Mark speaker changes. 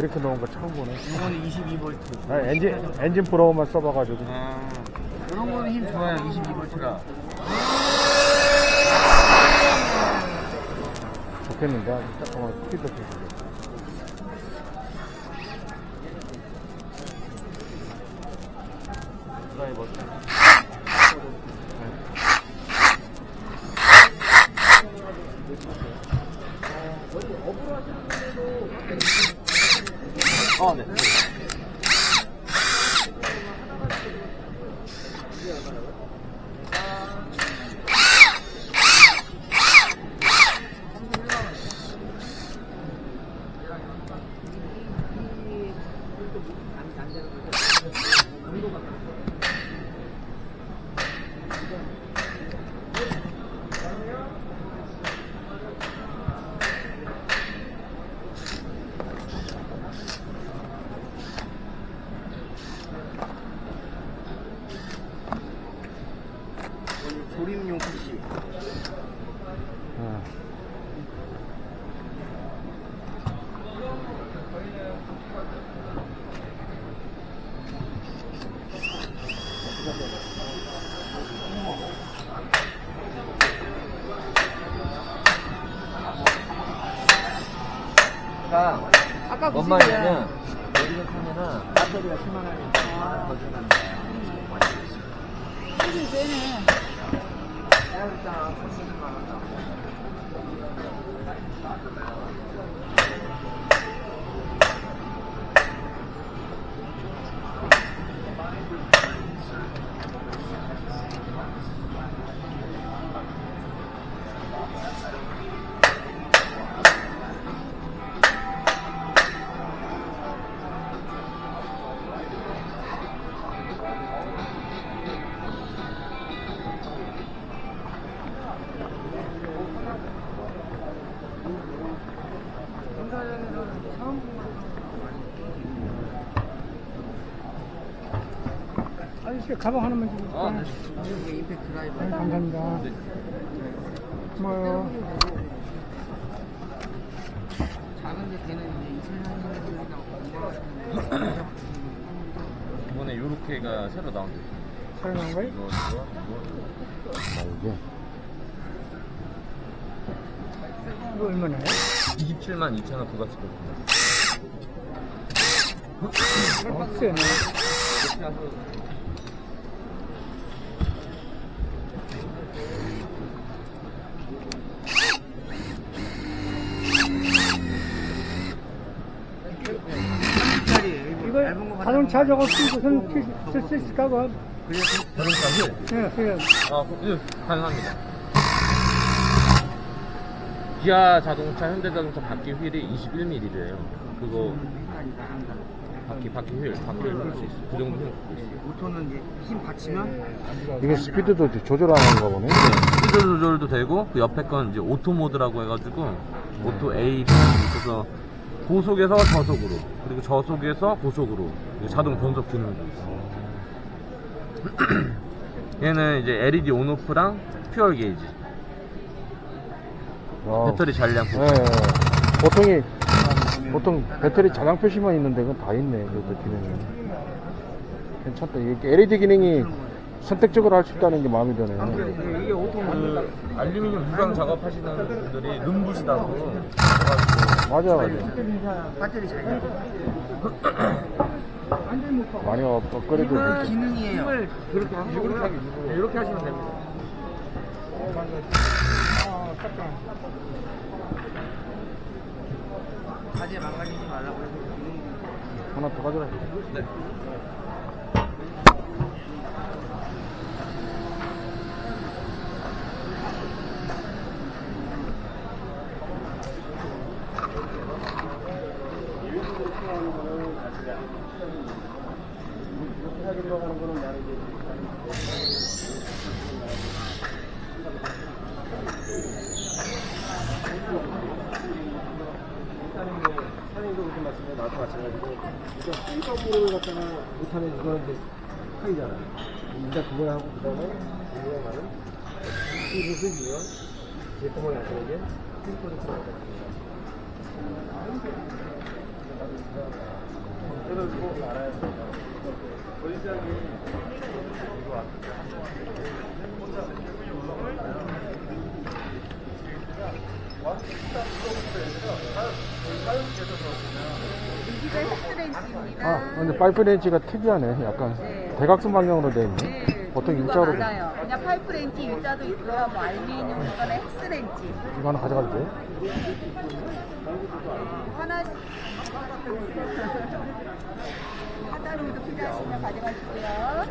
Speaker 1: 이렇게 넣은 거 처음 보네.
Speaker 2: 이거는 22V.
Speaker 1: 나 엔진 엔진 브라운만 써봐가지고.
Speaker 2: 아, 이런 거는 힘 좋아요. 22V라.
Speaker 1: 좋겠는데 조금만 스피드 주고.
Speaker 2: 드라이버. 아, 네. 조립용 PC.
Speaker 1: 어.
Speaker 2: 그러니까
Speaker 3: 아까
Speaker 2: 뭔
Speaker 3: 무슨
Speaker 2: 말이냐면 여기는 타면은 배터리가 10만 원이 더 준단다.
Speaker 3: 소리 세네.
Speaker 2: 일 来了一张
Speaker 4: 粉色的嘛然 가방 하나만 주고
Speaker 2: 아, 네.
Speaker 4: 네.
Speaker 2: 이게 임팩트 드라이버.
Speaker 4: 감사합니다.
Speaker 2: 네.
Speaker 4: 고마워요.
Speaker 2: 작은데 걔는 이제 2천
Speaker 5: 이번에 요렇게가 새로 나온 거
Speaker 4: 사용한 거예요?
Speaker 5: 이거 이거 이거
Speaker 1: 아,
Speaker 4: 이거 얼마나요?
Speaker 5: 27만 2천 원 부가세
Speaker 4: 어, 세네.
Speaker 5: 이렇게 해서
Speaker 4: 이거 자동차 저거 쓰고 쓸수 있을까? 봐.
Speaker 5: 자동차 휠.
Speaker 4: 예, 예.
Speaker 5: 아, 예, 가능합니다. 기아 자동차, 현대 자동차 바퀴 휠이 21mm래요. 그거 바퀴 바퀴 휠, 바퀴를 풀수 있어. 그 정도 힘 갖고 있어.
Speaker 2: 오토는 이제 힘 받치면
Speaker 1: 이게 스피드도 조절하는 거 보네.
Speaker 5: 네, 스피드 조절도 되고 그 옆에 건 이제 오토 모드라고 해가지고 오토 A, 그래서 고속에서 저속으로 그리고 저속에서 고속으로 자동 변속 기능도 있어. 얘는 이제 LED 온오프랑 퓨얼 게이지
Speaker 1: 어.
Speaker 5: 배터리 잔량
Speaker 1: 예, 예. 보통이 보통 배터리 잔량 표시만 있는데 그건 다 있네. 이것도 기능이. 괜찮다. 이게 LED 기능이 선택적으로 할 수 있다는 게 마음에 드네.
Speaker 2: 이게 오토
Speaker 5: 그 알루미늄 유광 작업하시는 분들이 눈부시다고
Speaker 1: 맞아, 맞아.
Speaker 2: 배터리 잘 돼.
Speaker 1: 많이 업- 업그레이드
Speaker 2: 이거
Speaker 1: 됐지.
Speaker 2: 기능이에요. 그렇게 하면 이렇게, 이렇게 하시면 됩니다. 가지 망가지지 말라고 해서
Speaker 1: 하나 더 가져라.
Speaker 5: 네.
Speaker 2: 사장님도 그렇게 말씀해 나도 마찬가지고 그러니까 이 서브를 갖다가 못하면 이거는 이제 파이잖아 일단 그걸 하고 그 다음에 가는 이것을 이용 제품을 나타내게
Speaker 3: 헬스렌치입니다.
Speaker 1: 아, 근데 파이프 렌치가 특이하네. 약간
Speaker 3: 네.
Speaker 1: 대각선 방향으로 돼 있네.
Speaker 3: 네,
Speaker 1: 보통 일자로.
Speaker 3: 많아요. 그냥 파이프 렌치 일자도 있고요. 뭐 알루미늄 이거는 헬스렌치.
Speaker 1: 이거 하나 가져가도 돼?
Speaker 3: 하나씩 하나로도 필요하시면 가져가시고요.